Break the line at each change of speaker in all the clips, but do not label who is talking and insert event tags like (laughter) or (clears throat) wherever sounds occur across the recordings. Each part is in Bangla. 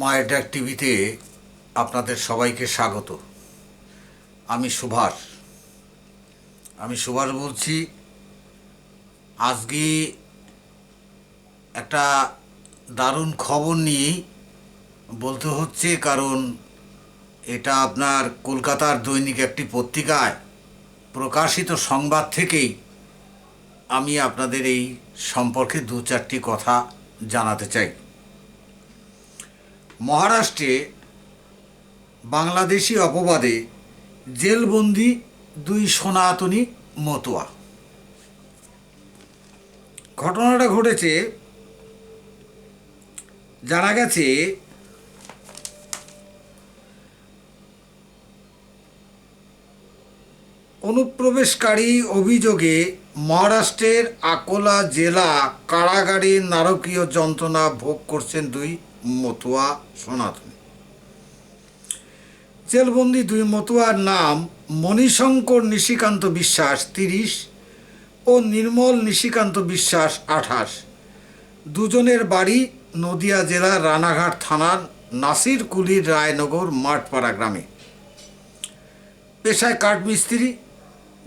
মায়ের ডাক টিভিতে আপনাদের সবাইকে স্বাগত। আমি সুভাষ। আমি সুভাষ বলছি, আজকে একটা দারুণ খবর নিয়ে বলতে হচ্ছে, কারণ এটা আপনার কলকাতার দৈনিক একটি পত্রিকায় প্রকাশিত সংবাদ থেকেই আমি আপনাদের এই সম্পর্কে দু চারটি কথা জানাতে চাই। মহারাষ্ট্রে বাংলাদেশি অপবাদে জেলবন্দি দুই সনাতনী মতুয়া। ঘটনাটা ঘটেছে, জানা গেছে, অনুপ্রবেশকারী অভিযোগে মহারাষ্ট্রের আকোলা জেলা কারাগারে নারকীয় যন্ত্রণা ভোগ করছেন দুই মতুয়া সনাতনী। জেলবন্দি দুই মতুয়ার নাম মণিশঙ্কর নিশিকান্ত বিশ্বাস তিরিশ ও নির্মল নিশিকান্ত বিশ্বাস আঠাশ। দুজনের বাড়ি নদিয়া জেলার রানাঘাট থানার নাসিরকুলির রায়নগর মাঠপাড়া গ্রামে। পেশায় কাঠমিস্ত্রি।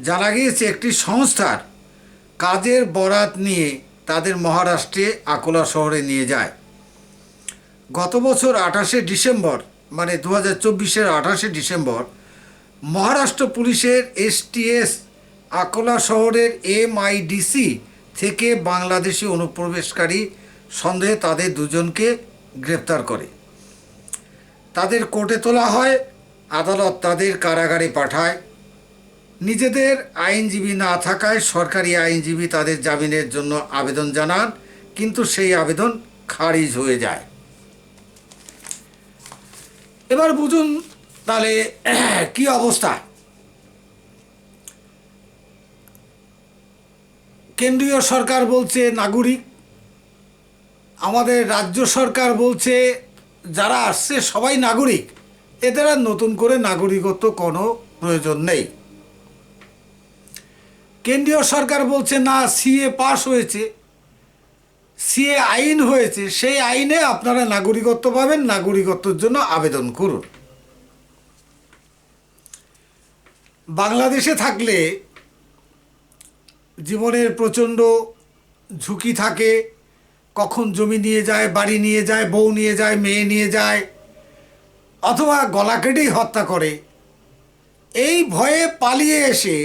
জানা গিয়েছে একটি সংস্থার কাজের বরাত নিয়ে তাদের মহারাষ্ট্রে আকোলা শহরে নিয়ে যায়। গত বছর আঠাশে ডিসেম্বর মানে দু হাজার চব্বিশের আঠাশে ডিসেম্বর, মহারাষ্ট্র পুলিশের এসটিএস আকোলা শহরের এমআইডিসি থেকে বাংলাদেশি অনুপ্রবেশকারী সন্দেহে তাদের দুজনকে গ্রেপ্তার করে। তাদের কোর্টে তোলা হয়, আদালত তাদের কারাগারে পাঠায়। নিজেদের আইনজীবী না থাকায় সরকারি আইনজীবী তাদের জামিনের জন্য আবেদন জানান, কিন্তু সেই আবেদন খারিজ হয়ে যায়। এবার বুঝুন তাহলে, (clears throat) কি অবস্থা? কেন্দ্রীয় সরকার বলছে নাগরিক, আমাদের রাজ্য সরকার বলছে যারা আসছে সবাই নাগরিক, এদের আর নতুন করে নাগরিকত্ব কোনো প্রয়োজন নেই। কেন্দ্রীয় সরকার বলছে না, সিএ পাস হয়েছে। সিএ আইন হয়েছে, সেই আইনে আপনারা নাগরিকত্ব পাবেন, নাগরিকত্বের জন্য আবেদন করুন। বাংলাদেশে থাকলে জীবনের প্রচণ্ড ঝুঁকি থাকে, কখন জমি নিয়ে যায়, বাড়ি নিয়ে যায়, বউ নিয়ে যায়, মেয়ে নিয়ে যায়, অথবা গলা কেটেই হত্যা করে। এই ভয়ে পালিয়ে এসে,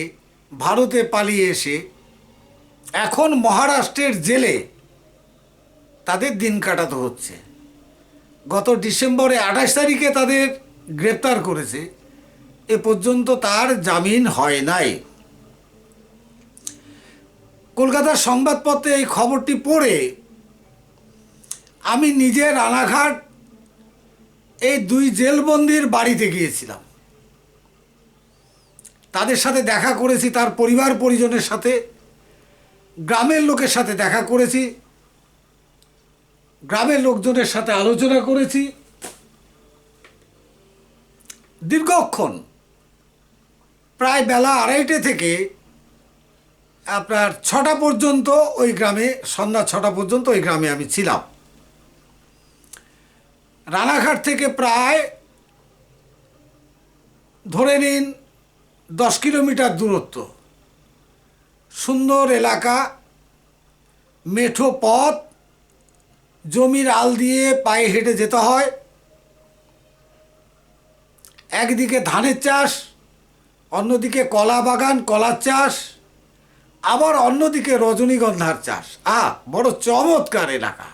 ভারতে পালিয়ে এসে, এখন মহারাষ্ট্রের জেলে তাদের দিন কাটাতে হচ্ছে। গত ডিসেম্বরে আঠাশ তারিখে তাদের গ্রেপ্তার করেছে। এ পর্যন্ত তার জামিন হয় নাই। কলকাতার সংবাদপত্রে এই খবরটি পড়ে, আমি নিজে রানাঘাট এই দুই জেলবন্দির বাড়িতে গিয়েছিলাম। তাদের সাথে দেখা করেছি, তার পরিবার পরিজনের সাথে, গ্রামের লোকের সাথে দেখা করেছি। গ্রামের লোকজনের সাথে আলোচনা করেছি। দীর্ঘক্ষণ, প্রায় বেলা আড়াইটে থেকে আপনার ছটা পর্যন্ত ওই গ্রামে, সন্ধ্যা ছটা পর্যন্ত ওই গ্রামে আমি ছিলাম। রানাঘাট থেকে প্রায় ধরে নিন দশ কিলোমিটার দূরত্ব। সুন্দর এলাকা, মেঠো পথ জমির আল দিয়ে পায়ে হেঁটে যেতে হয়। একদিকে ধানের চাষ, অন্যদিকে কলা বাগান, কলার চাষ, আবার অন্যদিকে রজনীগন্ধার চাষ। আ বড় চমৎকার এলাকা।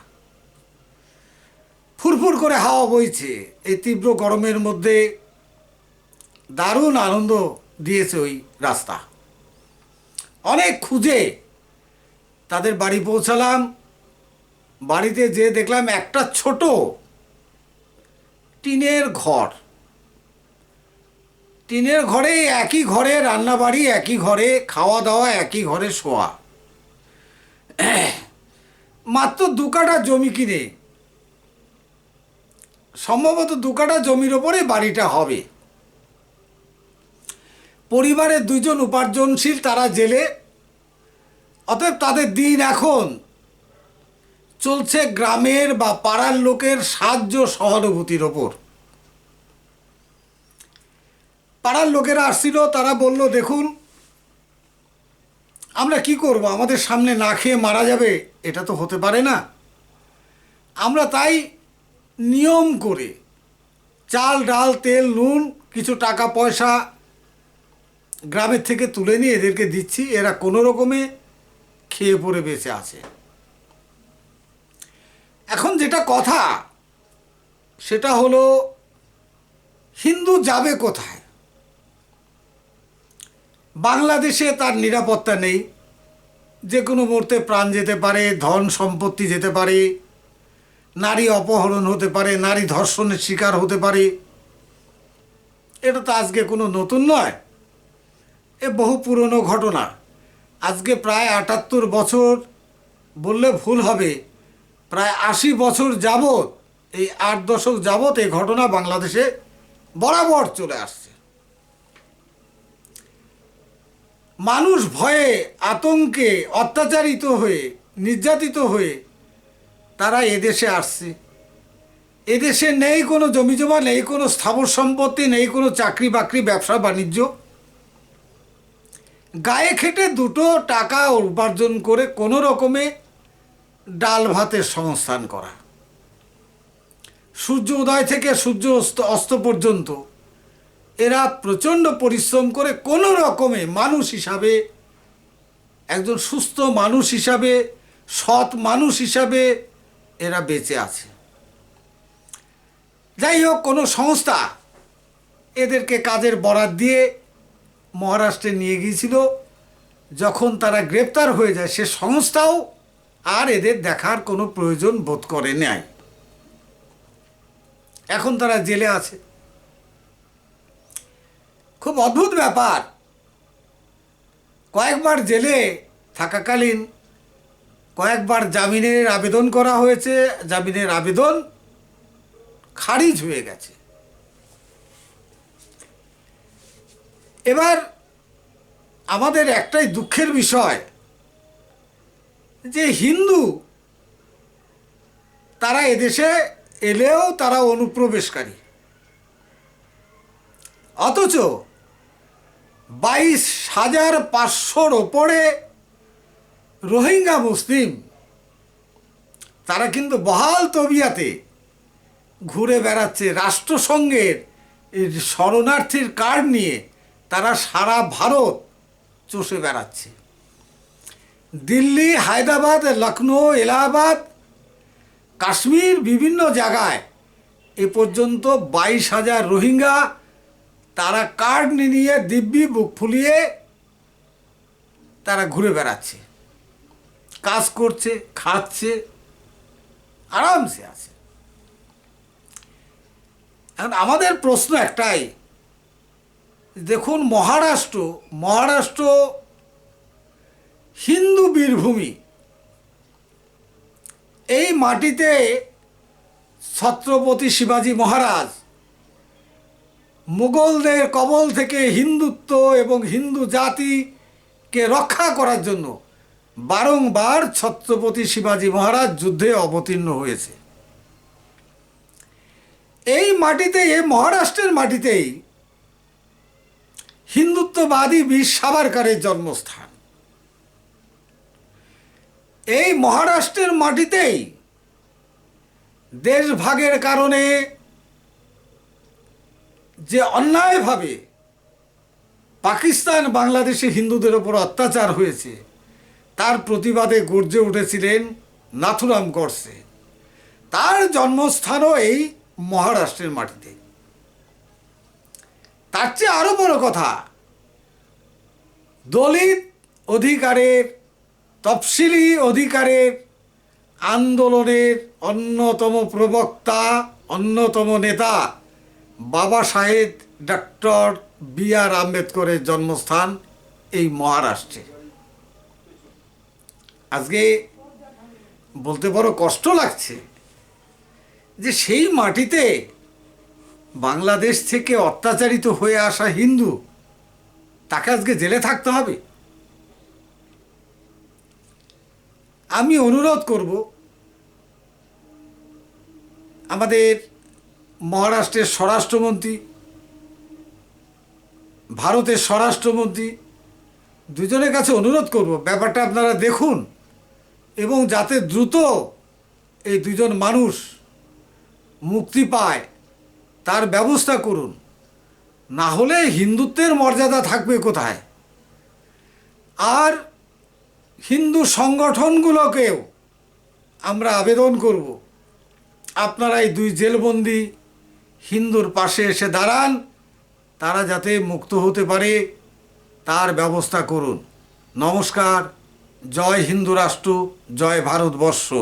ফুরফুর করে হাওয়া বইছে। এই তীব্র গরমের মধ্যে দারুণ আনন্দ দিয়েছে ওই রাস্তা। অনেক খুঁজে তাদের বাড়ি পৌঁছালাম। বাড়িতে যে দেখলাম একটা ছোট টিনের ঘর। টিনের ঘরে একই ঘরে রান্নাবাড়ি, একই ঘরে খাওয়া দাওয়া একই ঘরে শোয়া। মাত্র দু কাঠা জমি কিনে। সম্ভবত দু কাঠা জমির ওপরে বাড়িটা হবে। পরিবারের দুজন উপার্জনশীল তারা জেলে, অতএব তাদের দিন এখন চলছে গ্রামের বা পাড়ার লোকের সাহায্য সহানুভূতির ওপর। পাড়ার লোকেরা আসছিল, তারা বলল, দেখুন, আমরা কি করব? আমাদের সামনে না খেয়ে মারা যাবে? এটা তো হতে পারে না। আমরা তাই নিয়ম করে চাল, ডাল, তেল, নুন, কিছু টাকা, পয়সা গ্রামের থেকে তুলে নিয়ে এদেরকে দিচ্ছি। এরা কোনো রকমে খেয়ে পড়ে বেঁচে আছে। এখন যেটা কথা, সেটা হলো, হিন্দু যাবে কোথায়? বাংলাদেশে তার নিরাপত্তা নেই। যে কোনো মুহূর্তে প্রাণ যেতে পারে, ধন সম্পত্তি যেতে পারে, নারী অপহরণ হতে পারে, নারী ধর্ষণের শিকার হতে পারে। এটা তো আজকে কোনো নতুন নয়। এ বহু পুরনো ঘটনা। আজকে প্রায় আটাত্তর বছর বললে ভুল হবে। প্রায় আশি বছর যাবৎ, এই আট দশক যাবৎ এই ঘটনা বাংলাদেশে বরাবর চলে আসছে। মানুষ ভয়ে, আতঙ্কে, অত্যাচারিত হয়ে, নির্যাতিত হয়ে তারা এদেশে আসছে। এদেশে নেই কোনো জমিজমা, নেই কোনো স্থাবর সম্পত্তি, নেই কোনো চাকরি বাকরি, ব্যবসা বাণিজ্য। গায়ে খেটে দুটো টাকা উপার্জন করে কোনো রকমে ডাল ভাতের সংস্থান করা। সূর্য উদয় থেকে সূর্য অস্ত অস্ত পর্যন্ত এরা প্রচণ্ড পরিশ্রম করে কোনো রকমে মানুষ হিসাবে, একজন সুস্থ মানুষ হিসাবে, সৎ মানুষ হিসাবে এরা বেঁচে আছে। যাই হোক, কোনো সংস্থা এদেরকে কাজের বরাত দিয়ে মহারাষ্ট্রে নিয়ে গিয়েছিল। যখন তারা গ্রেপ্তার হয়ে যায়, সে সংস্থাও আর এদের দেখার কোনো প্রয়োজন বোধ করে নেয় এখন তারা জেলে আছে। খুব অদ্ভুত ব্যাপার। কয়েকবার জেলে থাকাকালীন কয়েকবার জামিনের আবেদন করা হয়েছে। জামিনের আবেদন খারিজ হয়ে গেছে। এবার আমাদের একটাই দুঃখের বিষয় যে হিন্দু, তারা এদেশে এলেও তারা অনুপ্রবেশকারী। অথচ বাইশ হাজার পাঁচশোর ওপরে রোহিঙ্গা মুসলিম, তারা কিন্তু বহাল তবিয়াতে ঘুরে বেড়াচ্ছে। রাষ্ট্রসংঘের শরণার্থীর কার্ড নিয়ে তারা সারা ভারত চষে বেড়াচ্ছে। দিল্লি, হায়দ্রাবাদ, লখনৌ, এলাহাবাদ, কাশ্মীর বিভিন্ন জায়গায় এ পর্যন্ত বাইশ হাজার রোহিঙ্গা তারা কার্ড নিয়ে দিব্যি বুক ফুলিয়ে তারা ঘুরে বেড়াচ্ছে। কাজ করছে, খাচ্ছে, আরামসে আছে। এখন আমাদের প্রশ্ন একটাই, দেখুন মহারাষ্ট্র মহারাষ্ট্র বীরভূমি। এই মাটিতে ছত্রপতি শিবাজী মহারাজ মুঘলদের কবল থেকে হিন্দুত্ব এবং হিন্দু জাতিকে রক্ষা করার জন্য বারংবার ছত্রপতি শিবাজী মহারাজ যুদ্ধে অবতীর্ণ হয়েছে। এই মাটিতে, এই মহারাষ্ট্রের মাটিতেই হিন্দুত্ববাদী বীর সাবারকারের জন্মস্থান। এই মহারাষ্ট্রের মাটিতেই দেশভাগের কারণে যে অন্যায়ভাবে পাকিস্তান বাংলাদেশে হিন্দুদের ওপর অত্যাচার হয়েছে, তার প্রতিবাদে গর্জে উঠেছিলেন নাথুরাম গডসে। তার জন্মস্থানও এই মহারাষ্ট্রের মাটিতে। তার চেয়ে আরও বড় কথা, দলিত অধিকারের তফসিলি অধিকারের আন্দোলনের অন্যতম প্রবক্তা, অন্যতম নেতা বাবা সাহেব ডক্টর বি আর আম্বেদকরের জন্মস্থান এই মহারাষ্ট্রে। আজকে বলতে বড় কষ্ট লাগছে যে সেই মাটিতে বাংলাদেশ থেকে অত্যাচারিত হয়ে আসা হিন্দু, তাকে আজকে জেলে থাকতে হবে? আমি অনুরোধ করব, আমাদের মহারাষ্ট্রের স্বরাষ্ট্রমন্ত্রী, ভারতের স্বরাষ্ট্রমন্ত্রী, দুজনের কাছে অনুরোধ করব। ব্যাপারটা আপনারা দেখুন এবং যাতে দ্রুত এই দুজন মানুষ মুক্তি পায়, তার ব্যবস্থা করুন। না হলে হিন্দুত্বের মর্যাদা থাকবে কোথায়? আর হিন্দু সংগঠনগুলোকেও আমরা আবেদন করব। আপনারা এই দুই জেলবন্দি হিন্দুর পাশে এসে দাঁড়ান, তারা যাতে মুক্ত হতে পারে, তার ব্যবস্থা করুন। নমস্কার, জয় হিন্দু রাষ্ট্র, জয় ভারতবর্ষ।